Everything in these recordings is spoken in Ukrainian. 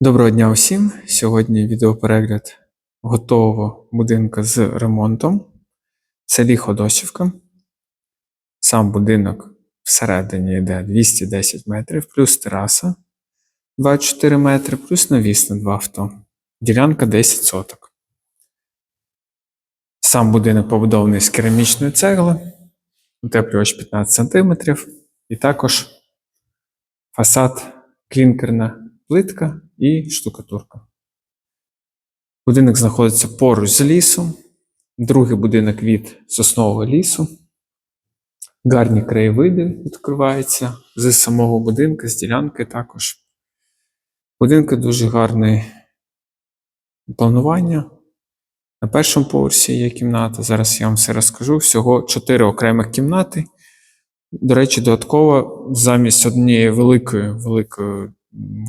Доброго дня усім! Сьогодні відеоперегляд готового будинку з ремонтом. В селі. Сам будинок всередині йде 210 метрів, плюс тераса 24 метри, плюс навіс на два авто. Ділянка 10 соток. Сам будинок побудований з керамічної цегли, утеплювач 15 см, і також фасад клінкерна плитка і штукатурка. Будинок знаходиться поруч з лісом. Другий будинок від соснового лісу. Гарні краєвиди відкриваються з самого будинку, з ділянки також. Будинку дуже гарне планування. На першому поверсі є кімната. Зараз я вам все розкажу. Всього 4 окремих кімнати. До речі, додатково замість однієї великої великої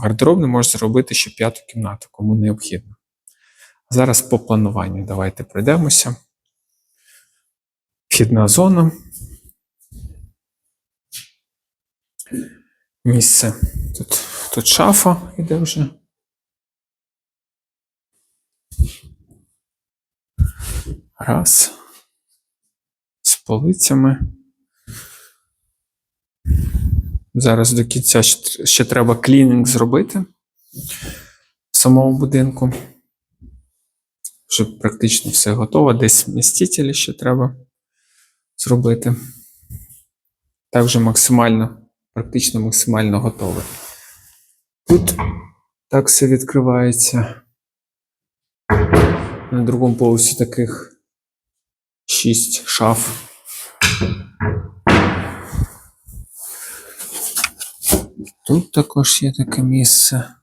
гардеробної можна зробити ще п'яту кімнату, кому необхідно. Зараз по плануванню давайте пройдемося. Вхідна зона. Місце. Тут, тут шафа йде вже. Раз. З полицями. Зараз до кінця ще, треба клінінг зробити в самому будинку. Вже практично все готово. Десь вмістителі ще треба зробити. Так вже максимально, практично максимально готове. Тут так все відкривається. На другому поверсі таких 6 шаф. Тут також є таке місце.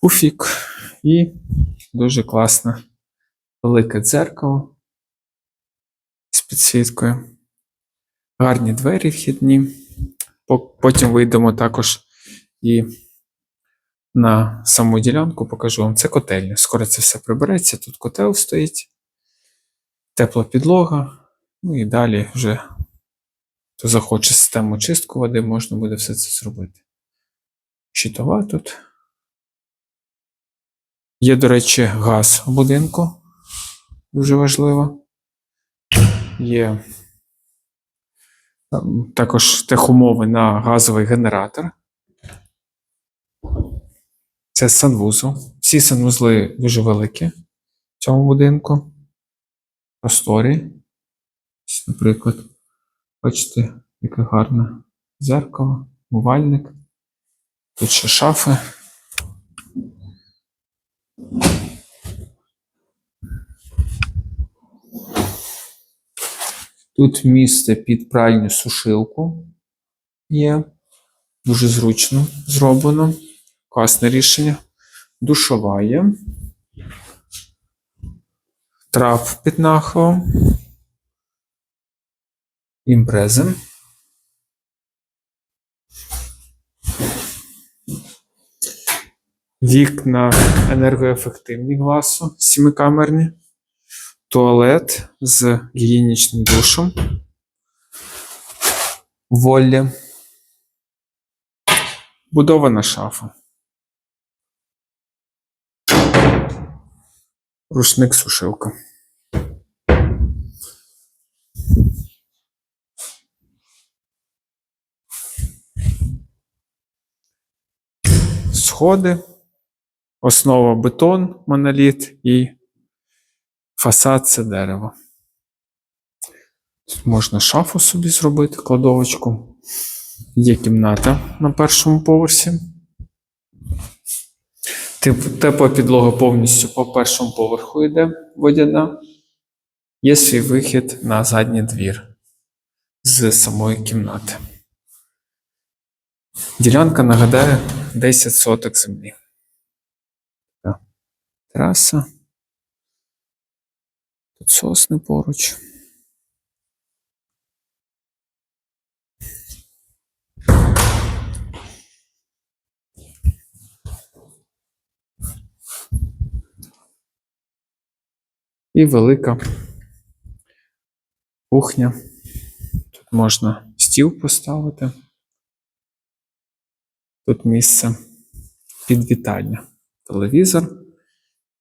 Пуфік і дуже класне велике дзеркало з підсвіткою. Гарні двері вхідні. Потім вийдемо також і на саму ділянку покажу вам. Це котельня. Скоро це все прибереться. Тут котел стоїть, тепла підлога. Ну і далі вже хто захоче систему чистку води, можна буде все це зробити. Щитова тут. Є, до речі, газ у будинку. Дуже важливо. Є ем, також техумови на газовий генератор. Це санвузол. Всі санвузли дуже великі в цьому будинку. Просторі. Наприклад, бачите, яке гарне зеркало, умивальник. Тут ще шафи. Тут місце під пральню сушилку є. Дуже зручно зроблено. Класне рішення. Душова є. Трап під нахилом. Імпрези. Вікна енергоефективні гласу, сімикамерні. Туалет з гігієнічним душем. Волі. Будована шафа. Рушник сушилка. Сходи. Основа бетон, моноліт і фасад це дерево. Тут можна шафу собі зробити, кладовочку. Є кімната на першому поверсі. Тепла підлога повністю по першому поверху йде водяна. Є свій вихід на задній двір з самої кімнати. Ділянка, нагадаю, 10 соток землі. Так. Тераса. Тут сосни поруч. І велика кухня. Тут можна стіл поставити. Тут місце підвітальня. Телевізор,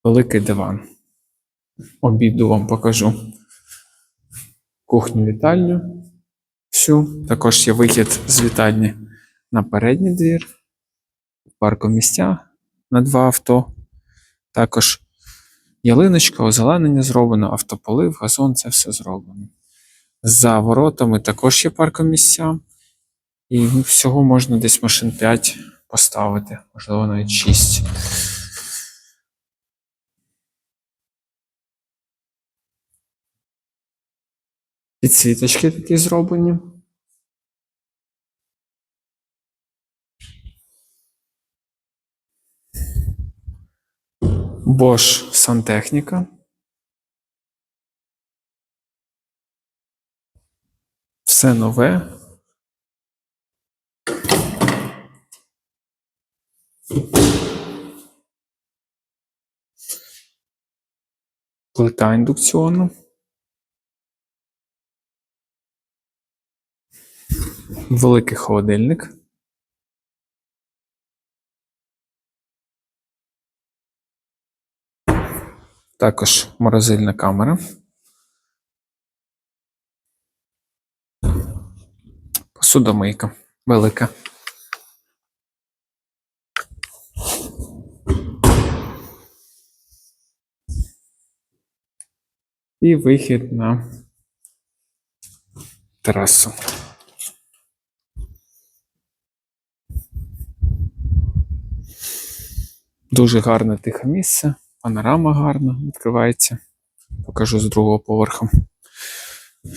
великий диван. Обіду вам покажу. Кухню вітальню. Всю. Також є вихід з вітальні на передній двір. Паркомістя на два авто. Також ялиночка, озеленення зроблено, автополив, газон це все зроблено. За воротами також є паркомісця. І всього можна десь машин 5 поставити, можливо, навіть 6. Підсвіточки такі зроблені. Bosch сантехніка. Все нове. Плита індукціонна. Великий холодильник. Також морозильна камера. Посудомийка велика. І вихід на терасу. Дуже гарне тихе місце, панорама гарна відкривається. Покажу з другого поверху.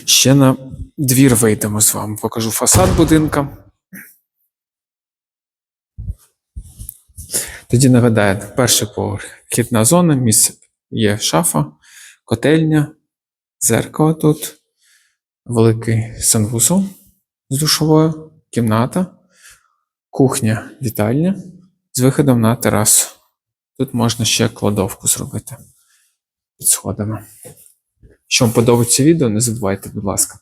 Ще на двір вийдемо з вами. Покажу фасад будинка. Тоді нагадаю, перший поверх. Вхідна зона, місце є шафа, котельня, зеркало тут, великий санвузол з душовою, кімната, кухня, вітальня з виходом на терасу. Тут можна ще кладовку зробити під сходами. Якщо вам подобається відео, не забувайте, будь ласка,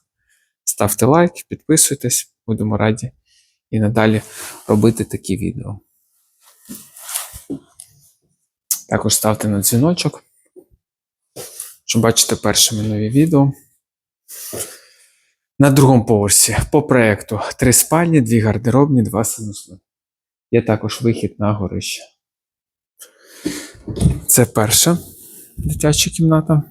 ставте лайк, підписуйтесь, будемо раді і надалі робити такі відео. Також ставте на дзвіночок, щоб бачити першими нові відео. На другому поверсі по проєкту три спальні, дві гардеробні, два синусли. Є також вихід на горище. Це перша дитяча кімната.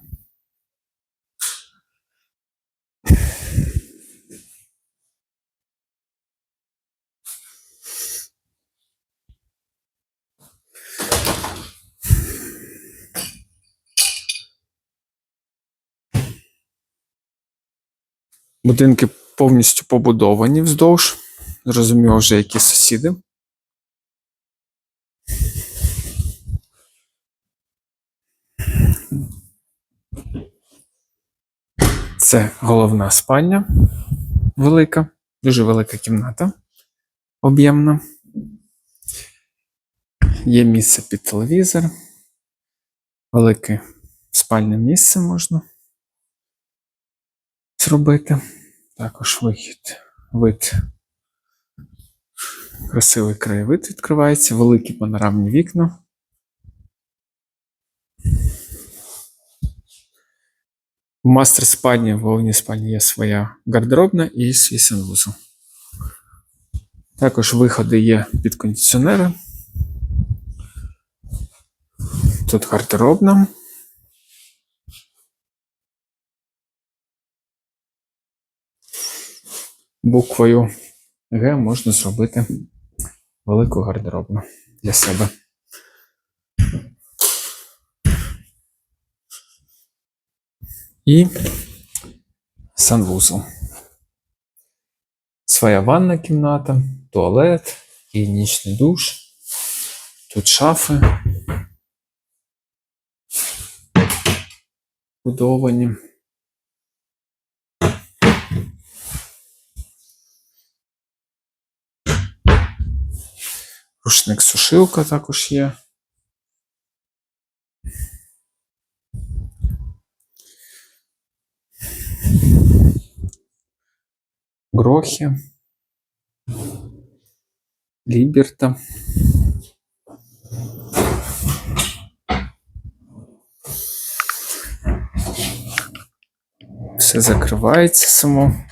Будинки повністю побудовані вздовж. Зрозуміло вже які сусіди. Це головна спальня велика, дуже велика кімната, об'ємна. Є місце під телевізор, велике спальне місце можна зробити. Також вихід, вид. Красивий краєвид відкривається, великі панорамні вікна. В мастер спальні, в головній спальні є своя гардеробна і свій санвузол. Також виходи є під кондиціонери. Тут гардеробна. Буквою Г можна зробити велику гардеробну для себе. І санвузол. Своя ванна кімната, туалет і нічний душ. Тут шафи. Будовані. Рушник сушилка також є. Грохи. Ліберта. Все закривається само.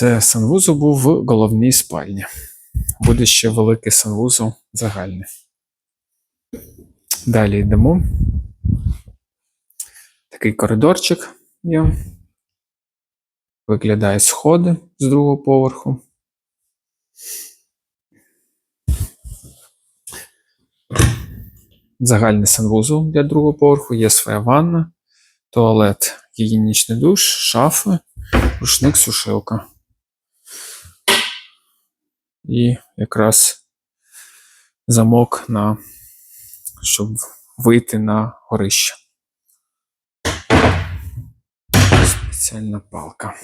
Це санвузол був в головній спальні. Буде ще великий санвузол загальний. Далі йдемо. Такий коридорчик є. Виглядають сходи з другого поверху. Загальний санвузол для другого поверху, є своя ванна, туалет, гігієнічний душ, шафи, рушник, сушилка. І якраз замок на щоб вийти на горище. Спеціальна палка.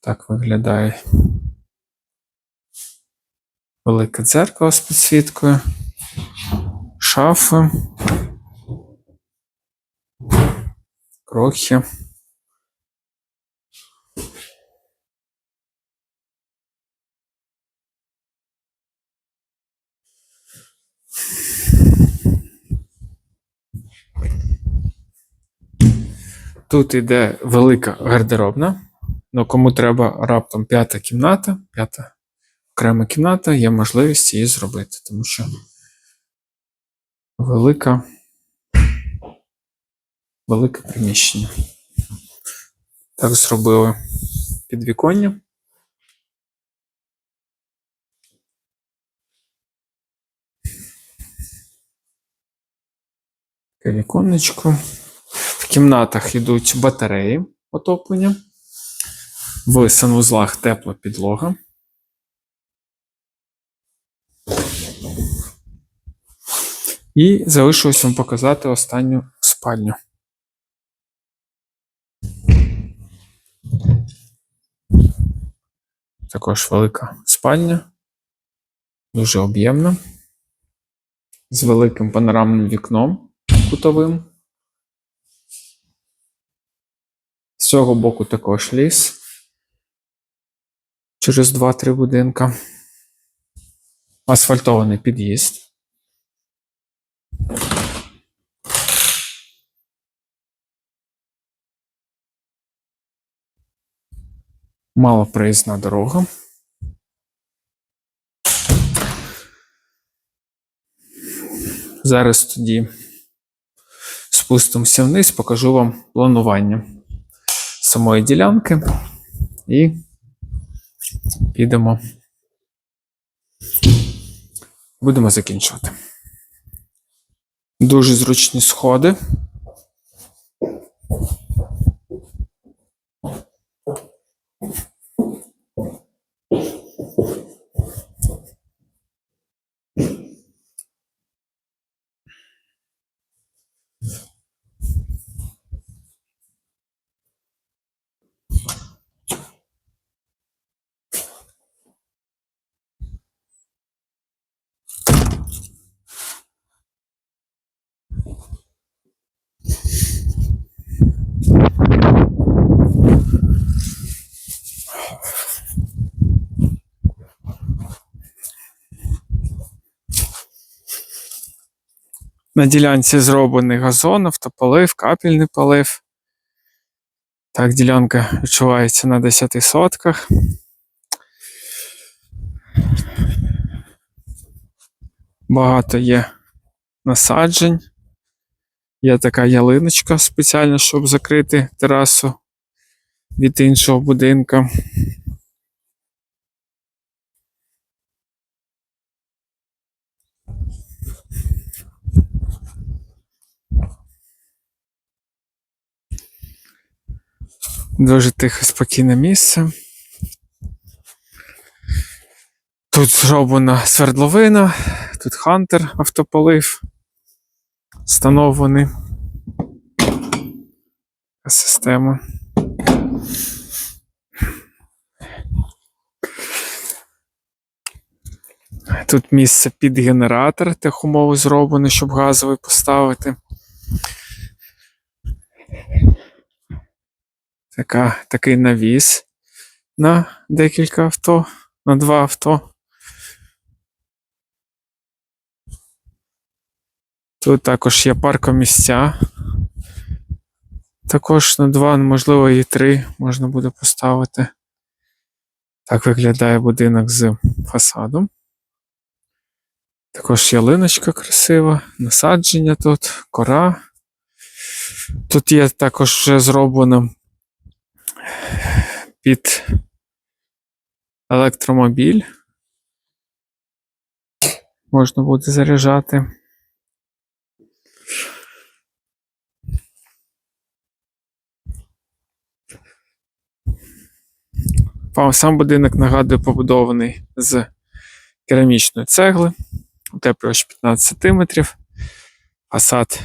Так виглядає велике дзеркало з підсвіткою, шафи, крохи. Тут іде велика гардеробна. Ну, кому треба раптом п'ята кімната, п'ята окрема кімната, є можливість її зробити, тому що велика, велике приміщення. Так зробили підвіконня. Віконечко. В кімнатах йдуть батареї отоплення. В санвузлах тепла підлога. І залишилось вам показати останню спальню. Також велика спальня, дуже об'ємна, з великим панорамним вікном кутовим. З цього боку також ліс. Через 2-3 будинка. Асфальтований під'їзд. Малопроїзна дорога. Зараз тоді спустимося вниз, покажу вам планування самої ділянки і підемо. Будемо закінчувати. Дуже зручні сходи. На ділянці зроблений газон, автополив, капельний полив. Так, ділянка відчувається на 10 сотках. Багато є насаджень. Є така ялиночка спеціальна, щоб закрити терасу від іншого будинка. Дуже тихе, спокійне місце. Тут зроблена свердловина, тут хантер автополив встановлений. Система. Тут місце під генератор техумови зроблено, щоб газовий поставити. Така, такий навіс на декілька авто. на два авто. Тут також є паркомісця. Також на два, можливо, і три можна буде поставити. Так виглядає будинок з фасадом. Також ялиночка красива, насадження тут, кора. Тут є також вже зроблено під електромобіль. Можна буде заряджати. Сам будинок нагадує побудований з керамічної цегли, утеплювач 15 см, фасад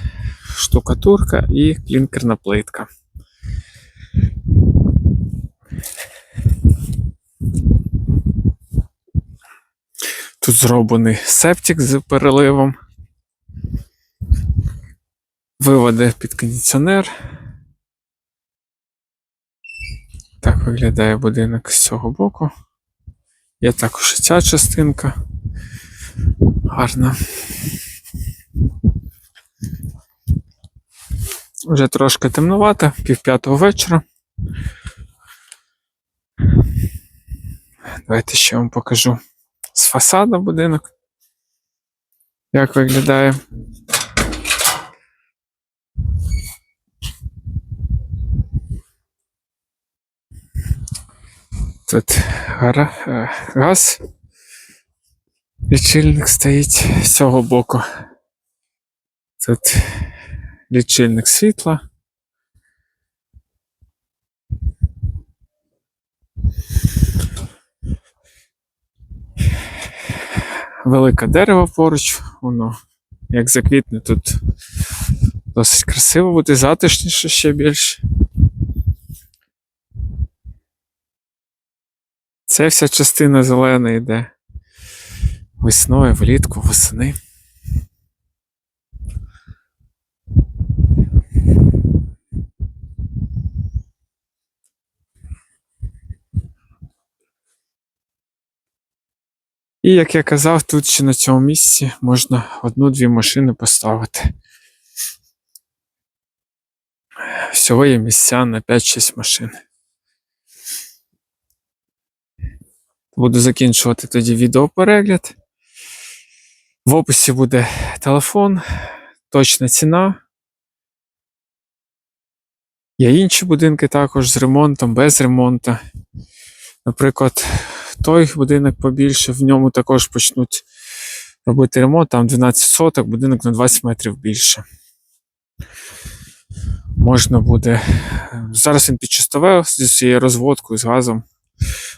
штукатурка і клінкерна плитка. Тут зроблений септик з переливом. Виводи під кондиціонер. Так виглядає будинок з цього боку. Є також ця частинка. Гарна. Вже трошки темнувато, пів п'ятого вечора. Давайте ще вам покажу з фасаду будинок. Як виглядає. Тут е, газ. Лічильник стоїть з цього боку. Тут лічильник світла. Велике дерево поруч, воно як заквітне тут досить красиво буде, затишніше ще більше. Це вся частина зелена йде весною, влітку, восени. І як я казав, тут ще на цьому місці можна одну-дві машини поставити. Всього є місця на 5-6 машин. Буду закінчувати тоді відеоперегляд. В описі буде телефон, точна ціна. Є інші будинки також з ремонтом, без ремонту. Наприклад, той будинок побільше, в ньому також почнуть робити ремонт, там 12 соток, будинок на 20 метрів більше. Можна буде. Зараз він підчистове зі своєю розводкою, з газом.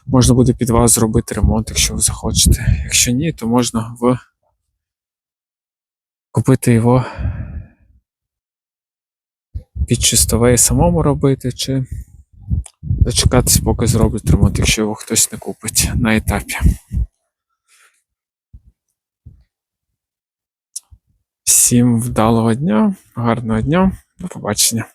Можна буде під вас зробити ремонт, якщо ви захочете. Якщо ні, то можна в... купити його під чистове і самому робити, чи дочекатись, поки зроблять ремонт, якщо його хтось не купить на етапі. Всім вдалого дня, гарного дня, до побачення.